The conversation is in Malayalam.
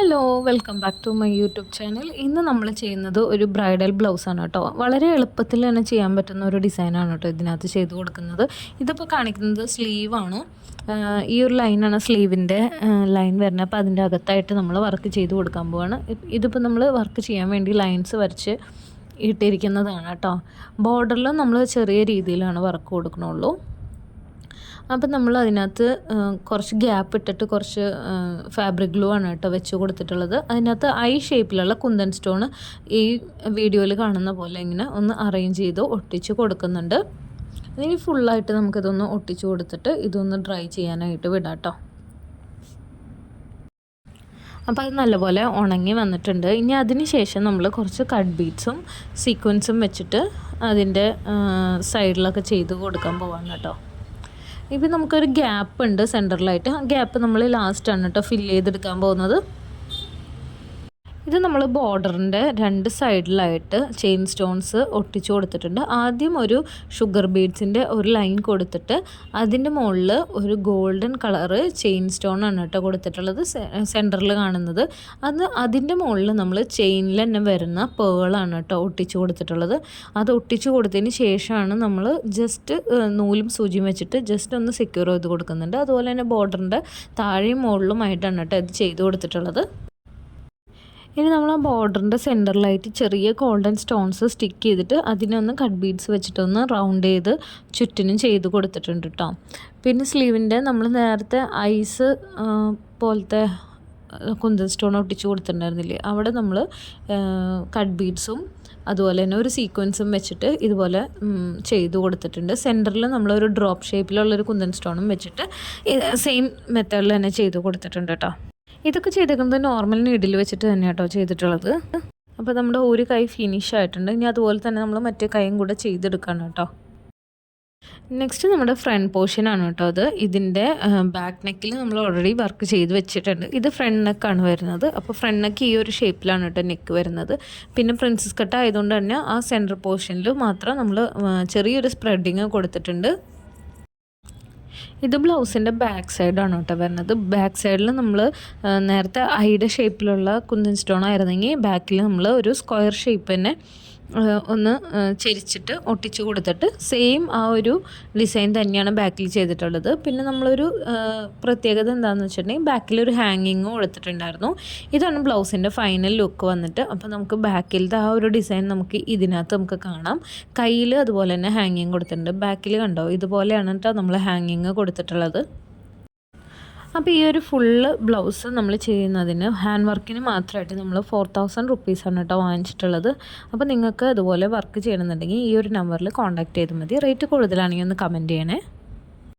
Hello welcome back to my YouTube channel. ഇന്ന് നമ്മൾ ചെയ്യുന്നത് ഒരു ബ്രൈഡൽ ബ്ലൗസാണ് കേട്ടോ. വളരെ എളുപ്പത്തിൽ തന്നെ ചെയ്യാൻ പറ്റുന്ന ഒരു ഡിസൈനാണ് കേട്ടോ ഇതിനകത്ത് ചെയ്ത് കൊടുക്കുന്നത്. ഇതിപ്പോൾ കാണിക്കുന്നത് സ്ലീവാണ് ഈ ഒരു ലൈനാണ് സ്ലീവിന്റെ ലൈൻ വരുന്നത്. അപ്പോൾ അതിന്റെ അകത്തായിട്ട് നമ്മൾ വർക്ക് ചെയ്ത് കൊടുക്കാൻ പോവാണ്. ഇതിപ്പോൾ നമ്മൾ വർക്ക് ചെയ്യാൻ വേണ്ടി ലൈൻസ് വരച്ച് ഇട്ടിരിക്കുന്നതാണ് കേട്ടോ. ബോർഡറിൽ നമ്മൾ ചെറിയ രീതിയിലാണ് വർക്ക് കൊടുക്കണുള്ളൂ. അപ്പം നമ്മൾ അതിനകത്ത് കുറച്ച് ഗ്യാപ്പ് ഇട്ടിട്ട് കുറച്ച് ഫാബ്രിക് ഗ്ലൂ ആണ് കേട്ടോ വെച്ച് കൊടുത്തിട്ടുള്ളത്. അതിനകത്ത് ഐ ഷേപ്പിലുള്ള കുന്തൻ സ്റ്റോൺ ഈ വീഡിയോയിൽ കാണുന്ന പോലെ ഇങ്ങനെ ഒന്ന് അറേഞ്ച് ചെയ്ത് ഒട്ടിച്ച് കൊടുക്കുന്നുണ്ട്. ഇനി ഫുള്ളായിട്ട് നമുക്കിതൊന്ന് ഒട്ടിച്ച് കൊടുത്തിട്ട് ഇതൊന്ന് ഡ്രൈ ചെയ്യാനായിട്ട് വിടാം കേട്ടോ. അപ്പോൾ അത് നല്ലപോലെ ഉണങ്ങി വന്നിട്ടുണ്ട്. ഇനി അതിന് ശേഷം നമ്മൾ കുറച്ച് കട്ട് ബീറ്റ്സും സീക്വൻസും വെച്ചിട്ട് അതിന്റെ സൈഡിലൊക്കെ ചെയ്ത് കൊടുക്കാൻ പോവാണ് കേട്ടോ. ഇപ്പം നമുക്കൊരു ഗ്യാപ്പ് ഉണ്ട് സെന്ററിലായിട്ട് ആ ഗ്യാപ്പ് നമ്മൾ ലാസ്റ്റാണ് കേട്ടോ ഫില്ല് ചെയ്തെടുക്കാൻ പോകുന്നത്. ഇത് നമ്മൾ ബോർഡറിന്റെ രണ്ട് സൈഡിലായിട്ട് ചെയിൻ സ്റ്റോൺസ് ഒട്ടിച്ചു കൊടുത്തിട്ടുണ്ട്. ആദ്യം ഒരു ഷുഗർ ബീഡ്സിന്റെ ഒരു ലൈൻ കൊടുത്തിട്ട് അതിന്റെ മുകളിൽ ഒരു ഗോൾഡൻ കളറ് ചെയിൻ സ്റ്റോൺ ആണ് കേട്ടോ കൊടുത്തിട്ടുള്ളത്. സെന്ററിൽ കാണുന്നത്. അത് അതിന്റെ മുകളിൽ നമ്മൾ ചെയിനിൽ തന്നെ വരുന്ന പേളാണ് കേട്ടോ ഒട്ടിച്ചു കൊടുത്തിട്ടുള്ളത്. അത് ഒട്ടിച്ചു കൊടുത്തതിന് ശേഷമാണ് നമ്മൾ ജസ്റ്റ് നൂലും സൂചിയും വെച്ചിട്ട് ജസ്റ്റ് ഒന്ന് സെക്യൂർ ചെയ്ത് കൊടുക്കുന്നുണ്ട്. അതുപോലെ തന്നെ ബോർഡറിന്റെ താഴെയും മുകളിലുമായിട്ടാണ് കേട്ടോ ഇത് ചെയ്ത് കൊടുത്തിട്ടുള്ളത്. ഇനി നമ്മൾ ആ ബോർഡറിന്റെ സെന്ററിലായിട്ട് ചെറിയ ഗോൾഡൻ സ്റ്റോൺസ് സ്റ്റിക്ക് ചെയ്തിട്ട് അതിനൊന്ന് കട്ട് ബീഡ്സ് വെച്ചിട്ടൊന്ന് റൗണ്ട് ചെയ്ത് ചുറ്റിനും ചെയ്ത് കൊടുത്തിട്ടുണ്ട് കേട്ടോ പിന്നെ സ്ലീവിന്റെ നമ്മൾ നേരത്തെ ഐസ് പോലത്തെ കുന്തൻ സ്റ്റോൺ ഒട്ടിച്ച് കൊടുത്തിട്ടുണ്ടായിരുന്നില്ലേ? അവിടെ നമ്മൾ കട്ട് ബീഡ്സും അതുപോലെ തന്നെ ഒരു സീക്വൻസും വെച്ചിട്ട് ഇതുപോലെ ചെയ്ത് കൊടുത്തിട്ടുണ്ട്. സെന്ററിൽ നമ്മളൊരു ഡ്രോപ്പ് ഷേപ്പിലുള്ളൊരു കുന്തൻ സ്റ്റോണും വെച്ചിട്ട് സെയിം മെത്തേഡിൽ തന്നെ ചെയ്ത് കൊടുത്തിട്ടുണ്ട് കേട്ടോ ഇതൊക്കെ ചെയ്തേക്കുന്നത് നോർമൽ നീഡിൽ വെച്ചിട്ട് തന്നെ കേട്ടോ ചെയ്തിട്ടുള്ളത്. അപ്പോൾ നമ്മുടെ ഒരു കൈ ഫിനിഷ് ആയിട്ടുണ്ട്. ഇനി അതുപോലെ തന്നെ നമ്മൾ മറ്റേ കൈയും കൂടെ ചെയ്തെടുക്കണം കേട്ടോ. നെക്സ്റ്റ് നമ്മുടെ ഫ്രണ്ട് പോർഷൻ ആണ് കേട്ടോ അത്. ഇതിന്റെ ബാക്ക് നെക്കിൽ നമ്മൾ ഓൾറെഡി വർക്ക് ചെയ്ത് വെച്ചിട്ടുണ്ട്. ഇത് ഫ്രണ്ട് നെക്കാണ് വരുന്നത്. അപ്പോൾ ഫ്രണ്ട് നെക്ക് ഈ ഒരു ഷേപ്പിലാണ് കേട്ടോ നെക്ക് വരുന്നത്. പിന്നെ പ്രിൻസസ് കട്ട് ആയതുകൊണ്ട് തന്നെ ആ സെന്റർ പോർഷനിൽ മാത്രം നമ്മൾ ചെറിയൊരു സ്പ്രെഡിങ് കൊടുത്തിട്ടുണ്ട്. ഇത് ബ്ലൗസിന്റെ ബാക്ക് സൈഡാണ് കേട്ടോ വരുന്നത്. ബാക്ക് സൈഡിൽ നമ്മൾ നേരത്തെ ഐയുടെ ഷേപ്പിലുള്ള കുന്തൻ സ്റ്റോൺ ആയിരുന്നെങ്കിൽ ബാക്കിൽ നമ്മൾ ഒരു സ്ക്വയർ ഷേപ്പ് തന്നെ ഒന്ന് ചെരിച്ചിട്ട് ഒട്ടിച്ചു കൊടുത്തിട്ട് സെയിം ആ ഒരു ഡിസൈൻ തന്നെയാണ് ബാക്കിൽ ചെയ്തിട്ടുള്ളത്. പിന്നെ നമ്മളൊരു പ്രത്യേകത എന്താണെന്ന് വെച്ചിട്ടുണ്ടെങ്കിൽ ബാക്കിൽ ഒരു ഹാങ്ങിങ് കൊടുത്തിട്ടുണ്ടായിരുന്നു ഇതാണ് ബ്ലൗസിന്റെ ഫൈനൽ ലുക്ക് വന്നിട്ട്. അപ്പോൾ നമുക്ക് ബാക്കിലത്തെ ആ ഒരു ഡിസൈൻ നമുക്ക് ഇതിനകത്ത് നമുക്ക് കാണാം. കയ്യിൽ അതുപോലെ തന്നെ ഹാങ്ങിങ് കൊടുത്തിട്ടുണ്ട്. ബാക്കിൽ കണ്ടോ? ഇതുപോലെയാണ് കേട്ടോ നമ്മൾ ഹാങ്ങിങ് കൊടുത്തിട്ടുള്ളത്. അപ്പോൾ ഈ ഒരു ഫുള്ള് ബ്ലൗസ് നമ്മൾ ചെയ്യുന്നതിന് ഹാൻഡ് വർക്കിന് മാത്രമായിട്ട് നമ്മൾ ഫോർ തൗസൻഡ് റുപ്പീസാണ് കേട്ടോ വാങ്ങിച്ചിട്ടുള്ളത്. അപ്പോൾ നിങ്ങൾക്ക് അതുപോലെ വർക്ക് ചെയ്യണമെന്നുണ്ടെങ്കിൽ ഈ ഒരു നമ്പറിൽ കോൺടാക്ട് ചെയ്താൽ മതി. റേറ്റ് കൂടുതലാണെങ്കിൽ ഒന്ന് കമന്റ് ചെയ്യണേ.